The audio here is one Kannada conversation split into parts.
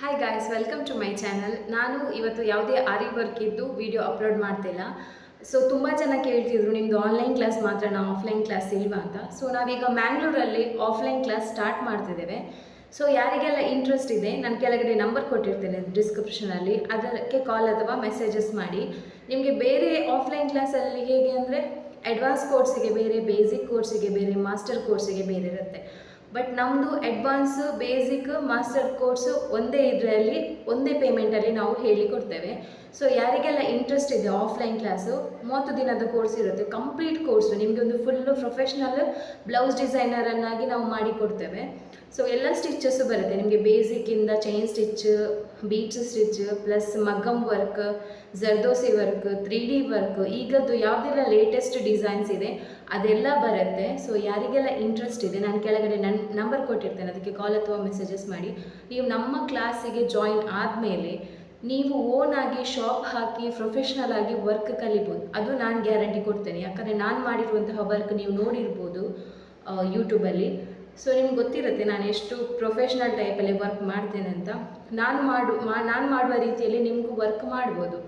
Hi guys welcome to my channel ನಾನು ಇವತ್ತು ಯಾವುದೇ ಆರಿ ವರ್ಕ್ ಇದ್ದು ವಿಡಿಯೋ ಅಪ್ಲೋಡ್ ಮಾಡ್ತಿಲ್ಲ. ಸೊ ತುಂಬ ಜನ ಕೇಳ್ತಿದ್ರು ನಿಮ್ಮದು ಆನ್ಲೈನ್ ಕ್ಲಾಸ್ ಮಾತ್ರ ನಾವು ಆಫ್ಲೈನ್ ಕ್ಲಾಸ್ ಇಲ್ವಾ ಅಂತ. ಸೊ ನಾವೀಗ ಮ್ಯಾಂಗ್ಳೂರಲ್ಲಿ ಆಫ್ಲೈನ್ ಕ್ಲಾಸ್ ಸ್ಟಾರ್ಟ್ ಮಾಡ್ತಿದ್ದೇವೆ. ಸೊ ಯಾರಿಗೆಲ್ಲ ಇಂಟ್ರೆಸ್ಟ್ ಇದೆ ನನ್ನ ಕೆಳಗಡೆ ನಂಬರ್ ಕೊಟ್ಟಿರ್ತೇನೆ ಡಿಸ್ಕ್ರಿಪ್ಷನಲ್ಲಿ ಅದಕ್ಕೆ ಕಾಲ್ ಅಥವಾ ಮೆಸೇಜಸ್ ಮಾಡಿ. ನಿಮಗೆ ಬೇರೆ ಆಫ್ಲೈನ್ ಕ್ಲಾಸಲ್ಲಿ ಹೇಗೆ ಅಂದರೆ ಅಡ್ವಾನ್ಸ್ ಕೋರ್ಸಿಗೆ ಬೇರೆ ಬೇಸಿಕ್ ಕೋರ್ಸಿಗೆ ಬೇರೆ ಮಾಸ್ಟರ್ ಕೋರ್ಸಿಗೆ ಬೇರೆ ಇರುತ್ತೆ. ಬಟ್ ನಮ್ಮದು ಅಡ್ವಾನ್ಸ್ ಬೇಸಿಕ್ ಮಾಸ್ಟರ್ ಕೋರ್ಸ್ ಒಂದೇ ಇದರಲ್ಲಿ ಒಂದೇ ಪೇಮೆಂಟಲ್ಲಿ ನಾವು ಹೇಳಿಕೊಡ್ತೇವೆ. ಸೊ ಯಾರಿಗೆಲ್ಲ ಇಂಟ್ರೆಸ್ಟ್ ಇದೆ ಆಫ್ಲೈನ್ ಕ್ಲಾಸು ಮೂವತ್ತು ದಿನದ ಕೋರ್ಸ್ ಇರುತ್ತೆ ಕಂಪ್ಲೀಟ್ ಕೋರ್ಸು ನಿಮಗೆ ಒಂದು ಫುಲ್ಲು ಪ್ರೊಫೆಷ್ನಲ್ ಬ್ಲೌಸ್ ಡಿಸೈನರನ್ನಾಗಿ ನಾವು ಮಾಡಿಕೊಡ್ತೇವೆ ಸೊ ಎಲ್ಲ ಸ್ಟಿಚ್ಚಸ್ಸು ಬರುತ್ತೆ. ನಿಮಗೆ ಬೇಸಿಕ್ಕಿಂದ chain stitch beads stitch plus maggam work zardosi work three D work ಈಗದ್ದು ಯಾವುದೆಲ್ಲ ಲೇಟೆಸ್ಟ್ ಡಿಸೈನ್ಸ್ ಇದೆ, ಅದೆಲ್ಲ ಬರುತ್ತೆ. ಸೊ ಯಾರಿಗೆಲ್ಲ ಇಂಟ್ರೆಸ್ಟ್ ಇದೆ, ನಾನು ಕೆಳಗಡೆ ನನ್ನ ನಂಬರ್ ಕೊಟ್ಟಿರ್ತೇನೆ. ಅದಕ್ಕೆ ಕಾಲ್ ಅಥವಾ ಮೆಸೇಜಸ್ ಮಾಡಿ. ನೀವು ನಮ್ಮ ಕ್ಲಾಸಿಗೆ ಜಾಯಿನ್ ಆದಮೇಲೆ ನೀವು ಓನ್ ಆಗಿ ಶಾಪ್ ಹಾಕಿ ಪ್ರೊಫೆಷ್ನಲ್ ಆಗಿ ವರ್ಕ್ ಕಲಿಬೋದು. ಅದು ನಾನು ಗ್ಯಾರಂಟಿ ಕೊಡ್ತೇನೆ. ಯಾಕಂದರೆ ನಾನು ಮಾಡಿರುವಂತಹ ವರ್ಕ್ ನೀವು ನೋಡಿರ್ಬೋದು ಯೂಟ್ಯೂಬಲ್ಲಿ ಸೊ ನಿಮ್ಗೆ ಗೊತ್ತಿರುತ್ತೆ ನಾನು ಎಷ್ಟು ಪ್ರೊಫೆಷ್ನಲ್ ಟೈಪಲ್ಲಿ ವರ್ಕ್ ಮಾಡ್ತೇನೆ ಅಂತ. ನಾನು ಮಾಡು, ಮಾ, ನಾನು ಮಾಡುವ ರೀತಿಯಲ್ಲಿ ನಿಮಗೂ ವರ್ಕ್ ಮಾಡ್ಬೋದು.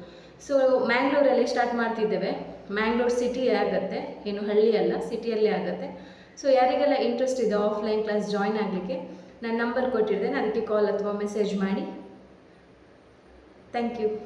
ಸೊ ಮ್ಯಾಂಗ್ಳೂರಲ್ಲಿ ಸ್ಟಾರ್ಟ್ ಮಾಡ್ತಿದ್ದೇವೆ. ಮ್ಯಾಂಗ್ಳೂರ್ ಸಿಟಿ ಆಗುತ್ತೆ. ಏನು ಹಳ್ಳಿ ಅಲ್ಲ ಸಿಟಿಯಲ್ಲೇ ಆಗುತ್ತೆ. ಸೊ ಯಾರಿಗೆಲ್ಲ ಇಂಟ್ರೆಸ್ಟ್ ಇದೆ ಆಫ್ಲೈನ್ ಕ್ಲಾಸ್ ಜಾಯ್ನ್ ಆಗಲಿಕ್ಕೆ, ನಾನು ನಂಬರ್ ಕೊಟ್ಟಿರ್ತೇನೆ. ಅದಕ್ಕೆ ಕಾಲ್ ಅಥವಾ ಮೆಸೇಜ್ ಮಾಡಿ. Thank you.